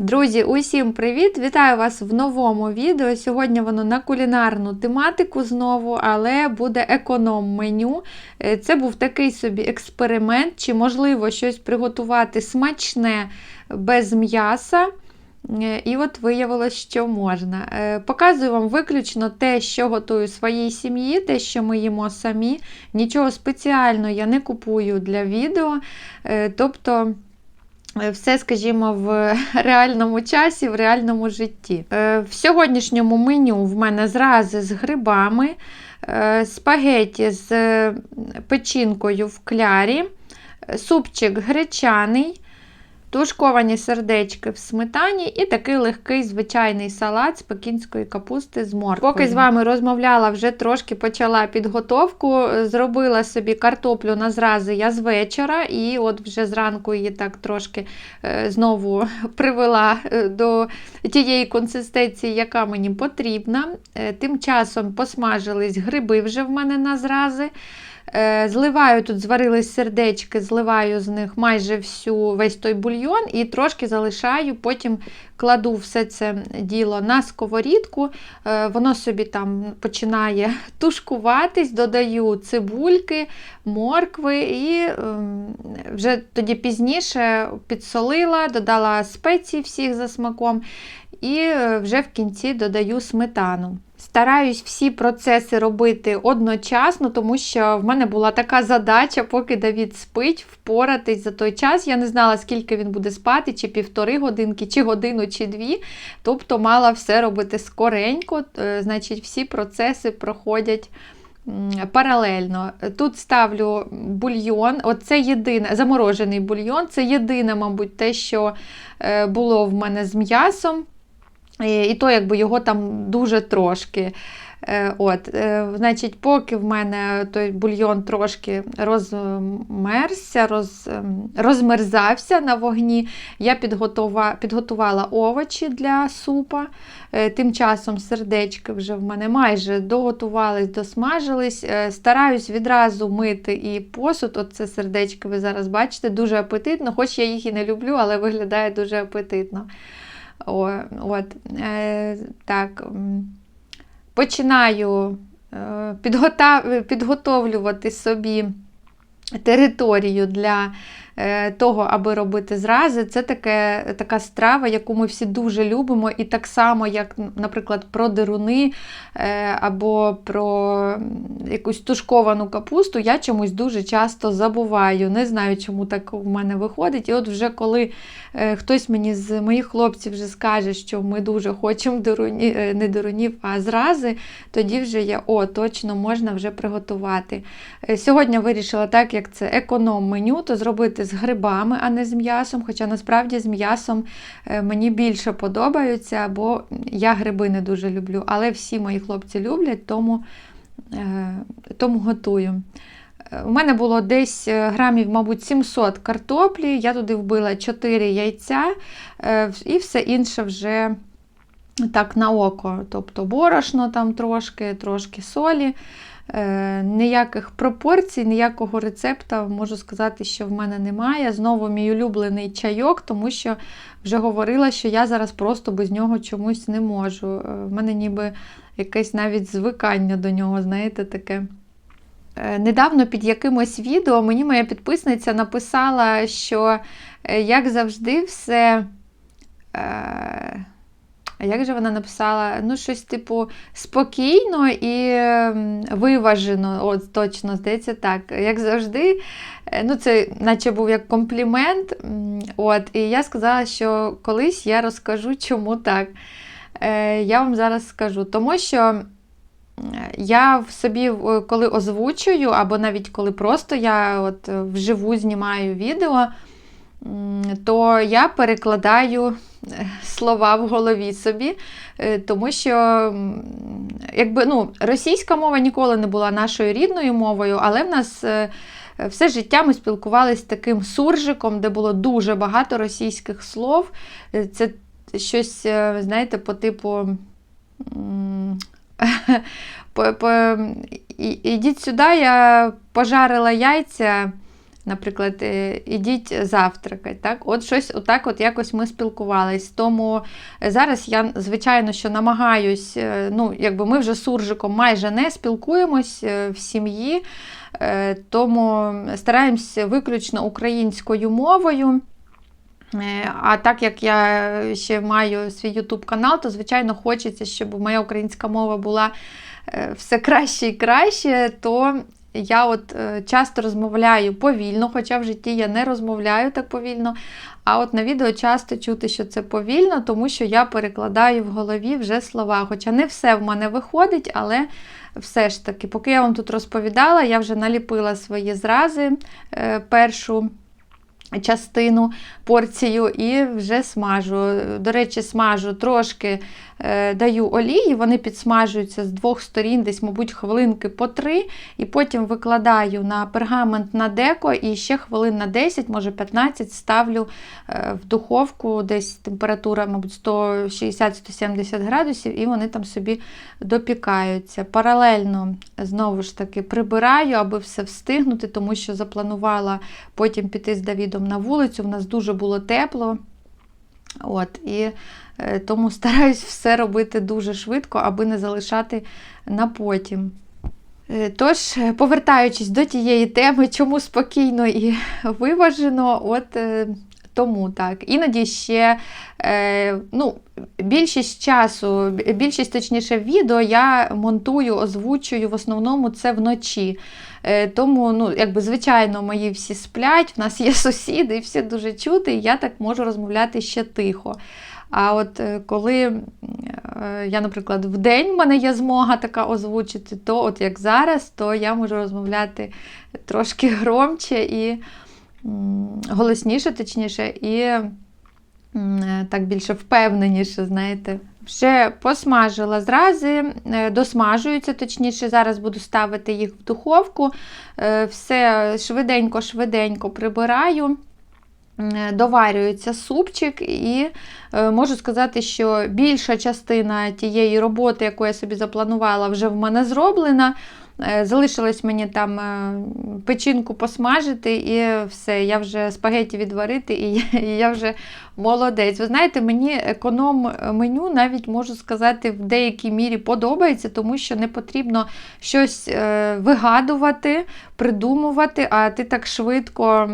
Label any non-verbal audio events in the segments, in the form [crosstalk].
Друзі, усім привіт! Вітаю вас в новому відео. Сьогодні воно на кулінарну тематику знову, але буде економ-меню. Е, Це був такий собі експеримент, чи можливо щось приготувати смачне без м'яса. Е, І от виявилось, що можна. Е, Показую вам виключно те, що готую своїй сім'ї, те, що ми їмо самі. Нічого спеціально я не купую для відео. Тобто. Е, Все, скажімо, в [laughs] реальному часі, в реальному житті. Е, В сьогоднішньому меню в мене зрази з грибами, спагетті спагеті з е, печінкою в клярі, е, супчик гречаний, тушковані сердечки в сметані і такий легкий звичайний салат з пекінської капусти з морквою. Поки з вами розмовляла, вже трошки почала підготовку. Зробила собі картоплю на зрази я з вечора, і от вже зранку її так трошки е, знову [laughs] привела е, до тієї консистенції, яка мені потрібна. Е, Тим часом посмажились гриби вже в мене на зрази. Е, Зливаю тут зварились сердечки, зливаю з них майже всю весь той бульйон і трошки залишаю, потім кладу все це діло на сковорідку, е, воно собі там починає [laughs] тушкуватись, додаю цибульки, моркви і ем, вже тоді пізніше підсолила, додала спеції всіх за смаком і е, вже в кінці додаю сметану. Стараюсь всі процеси робити одночасно, тому що в мене була така задача, поки Давід спить, впоратись за той час. Я не знала, скільки він буде спати, чи півтори годинки, чи годину, чи дві. Тобто мала все робити скоренько, е, значить, всі процеси проходять. Паралельно. Тут ставлю бульйон, от це єдине, заморожений бульйон, це єдине, мабуть, те, що е, було в мене з м'ясом. І то, якби його там дуже трошки. Е, От, е, Значить, поки в мене той бульйон трошки розмерзся, роз, ем, розмерзався на вогні, я підготова, підготувала овочі для супа. Е, Тим часом сердечки вже в мене майже доготувались, досмажились. Стараюсь відразу мити і посуд. От це сердечки ви зараз бачите, дуже апетитно, хоч я їх і не люблю, але виглядає дуже апетитно. О, от, е, так, починаю е, підготовлювати собі територію для того, аби робити зрази. Це таке, така страва, яку ми всі дуже любимо, і так само, як, наприклад, про деруни е, або про якусь тушковану капусту, я чомусь дуже часто забуваю. Не знаю, чому так у мене виходить. І от вже коли е, хтось мені з моїх хлопців вже скаже, що ми дуже хочемо деруні, е, не дерунів, а зрази, тоді вже я, о, точно можна вже приготувати. Е, Сьогодні вирішила, так як це економ-меню, то зробити з грибами, а не з м'ясом. Хоча насправді з м'ясом е, мені більше подобаються, бо я гриби не дуже люблю. Але всі мої хлопці люблять, тому, е, тому готую. У мене було десь е, грамів, мабуть, 700 картоплі, я туди вбила 4 яйця і все інше вже так на око. Тобто борошно там трошки, трошки солі. Е, Ніяких пропорцій, ніякого рецепта можу сказати, що в мене немає. Знову мій улюблений чайок, тому що вже говорила, що я зараз просто без нього чомусь не можу. Е, В мене ніби якесь навіть звикання до нього, знаєте, таке. Е, Недавно під якимось відео мені моя підписниця написала, що, як завжди, все. А як же вона написала? Ну, щось типу спокійно і ем, виважено. От точно, здається, так. Як завжди, Е, ну, це наче був як комплімент. От, і я сказала, що колись я розкажу, чому так. Е, Я вам зараз скажу. Тому що я в собі, коли озвучую, або навіть коли просто я от вживу знімаю відео, то я перекладаю е, слова в голові собі, е, тому що якби, ну, російська мова ніколи не була нашою рідною мовою, але в нас е, все життя ми спілкувалися таким суржиком, де було дуже багато російських слов. Це щось, знаєте, по типу. [laughs] Ідіть сюди, я пожарила яйця наприклад, е, ідіть завтракати. Так? От щось отак от якось ми спілкувались. Тому е, зараз я, звичайно, що намагаюсь, е, ну, якби ми вже з суржиком майже не спілкуємось в сім'ї, тому стараємось виключно українською мовою. А так як я ще маю свій YouTube канал, то звичайно хочеться, щоб моя українська мова була все краще і краще, то я от е, часто розмовляю повільно, хоча в житті я не розмовляю так повільно. А от на відео часто чути, що це повільно, тому що я перекладаю в голові вже слова. Хоча не все в мене виходить, але все ж таки, поки я вам тут розповідала, я вже наліпила свої зрази е, першу частину порцію і вже смажу. До речі, смажу трошки е, даю олії, вони підсмажуються з двох сторін, десь, мабуть, хвилинки по три, і потім викладаю на пергамент на деко і ще хвилин на 10, може 15 ставлю е, в духовку, десь температура, мабуть, 160-170 градусів, і вони там собі допікаються. Паралельно знову ж таки прибираю, аби все встигнути, тому що запланувала потім піти з Давідом на вулицю. В нас дуже було тепло. От, І е, тому стараюсь все робити дуже швидко, аби не залишати на потім. Е, Тож, повертаючись до тієї теми, чому спокійно і виважено, от е, тому так. Іноді ще е, ну, більшість часу, більшість точніше відео я монтую, озвучую, в основному це вночі. Е, Тому, ну, якби, звичайно, мої всі сплять, в нас є [laughs] сусіди, і всі дуже чути, і я так можу розмовляти ще тихо. А от е, коли е, я, наприклад, в день в мене є змога така озвучити, то от як зараз, то я можу розмовляти трошки [laughs] громче і голосніше, точніше, і е, так більше впевненіше, знаєте. Вже посмажила зрази, е, досмажуються, точніше, зараз буду ставити їх в духовку. Е, Все швиденько-швиденько прибираю. Доварюється супчик, і можу сказати, що більша частина тієї роботи, яку я собі запланувала, вже в мене зроблена. Е, Залишилось мені там е, печінку посмажити, і все, я вже спагеті відварити, і я, вже молодець. Ви знаєте, мені економ меню навіть можу сказати в деякій мірі подобається, тому що не потрібно щось е, вигадувати, придумувати, а ти так швидко,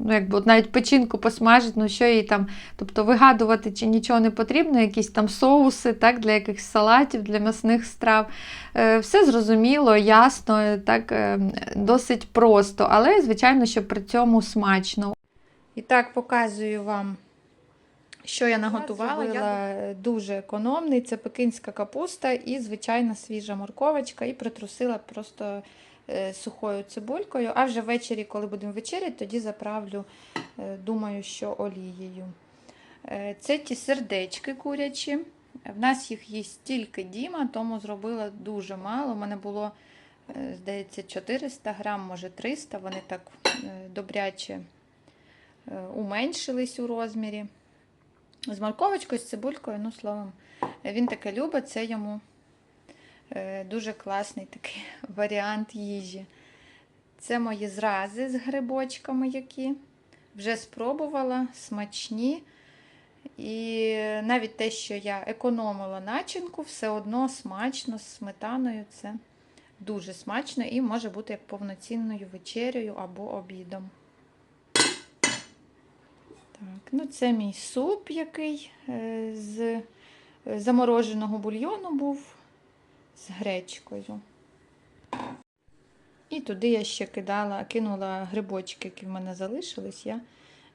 ну якби навіть печінку посмажити, ну що їй там, тобто вигадувати чи нічого не потрібно, якісь там соуси, так, для якихось салатів, для м'ясних страв. Е, Все зрозуміло, ясно, так е, досить просто, але, звичайно, що при цьому смачно. І так показую вам, що я наготувала. зробила Я дуже економний. Це пекинська капуста і звичайна свіжа морковочка, і притрусила просто е, сухою цибулькою. А вже ввечері, коли будемо вечеряти, тоді заправлю, е, думаю, що олією. Це ті сердечки курячі. В нас їх їсть тільки Діма, тому зробила дуже мало. У мене було, здається, 400 грам, може 300. Вони так е, добряче е, уменшились у розмірі. З морковочкою, з цибулькою, ну, словом, він таке любить, це йому е, дуже класний такий [laughs] варіант їжі. Це мої зрази з грибочками, які вже спробувала, смачні. І навіть те, що я економила начинку, все одно смачно з сметаною. Це дуже смачно і може бути як повноцінною вечерею або обідом. Так, ну це мій суп, який е, з е, замороженого бульйону був з гречкою. І туди я ще кидала, кинула грибочки, які в мене залишились, я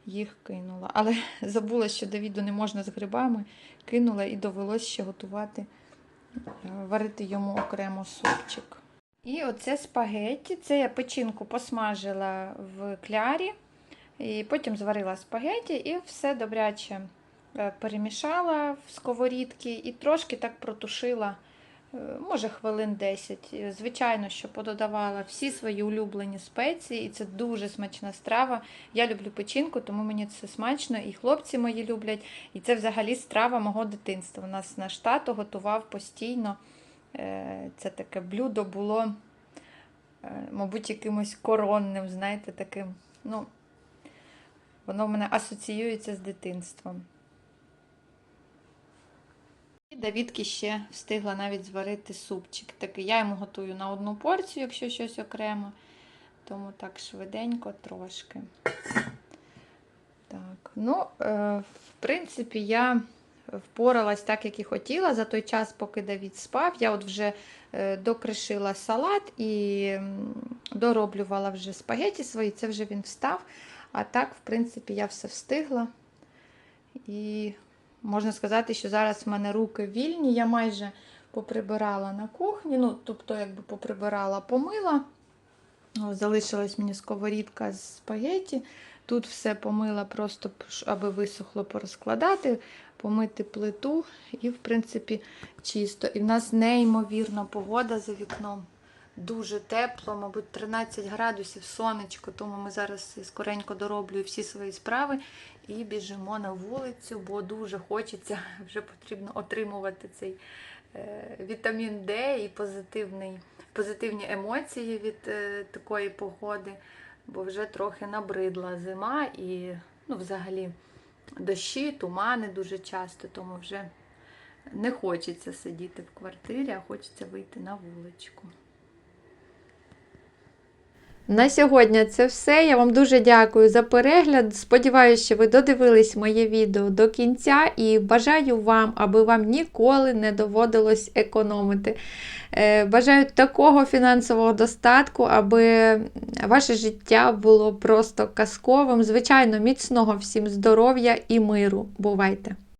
їх кинула. Але [laughs] забула, що Давіду не можна з грибами, кинула і довелося ще готувати, е, варити йому окремо супчик. І оце спагетті. Це я печінку посмажила в клярі. І потім зварила спагеті і все добряче е, перемішала в сковорідки і трошки так протушила, е, може, хвилин 10. Е, Звичайно, що пододавала всі свої улюблені спеції, і це дуже смачна страва. Я люблю печінку, тому мені це смачно, і хлопці мої люблять. І це взагалі страва мого дитинства. У нас наш тато готував постійно. Е, Це таке блюдо було, е, мабуть, якимось коронним, знаєте, таким ну, воно в мене асоціюється з дитинством. І Давідки ще встигла навіть зварити супчик. Такий я йому готую на одну порцію, якщо щось окремо. Тому так швиденько трошки. Так, ну, е, в принципі, я впоралась так, як і хотіла. За той час, поки Давід спав, я от вже е, докришила салат і дороблювала вже спагеті свої, це вже він встав. А так, в принципі, я все встигла. І можна сказати, що зараз в мене руки вільні. Я майже поприбирала на кухні, ну, тобто, якби поприбирала, помила. Залишилась мені сковорідка з спагеті. Тут все помила, просто аби висохло порозкладати, помити плиту і, в принципі, чисто. І в нас неймовірна погода за вікном. Дуже тепло, мабуть, 13 градусів, сонечко, тому ми зараз скоренько дороблюю всі свої справи і біжимо на вулицю, бо дуже хочеться, [laughs] вже потрібно отримувати цей е, вітамін Д і позитивний, позитивні емоції від е, такої погоди, бо вже трохи набридла зима і ну, взагалі дощі, тумани дуже часто, тому вже не хочеться сидіти в квартирі, а хочеться вийти на вуличку. На сьогодні це все. Я вам дуже дякую за перегляд. Сподіваюся, що ви додивились моє відео до кінця і бажаю вам, аби вам ніколи не доводилось економити. Е, Бажаю такого фінансового достатку, аби ваше життя було просто казковим. Звичайно, міцного всім здоров'я і миру. Бувайте!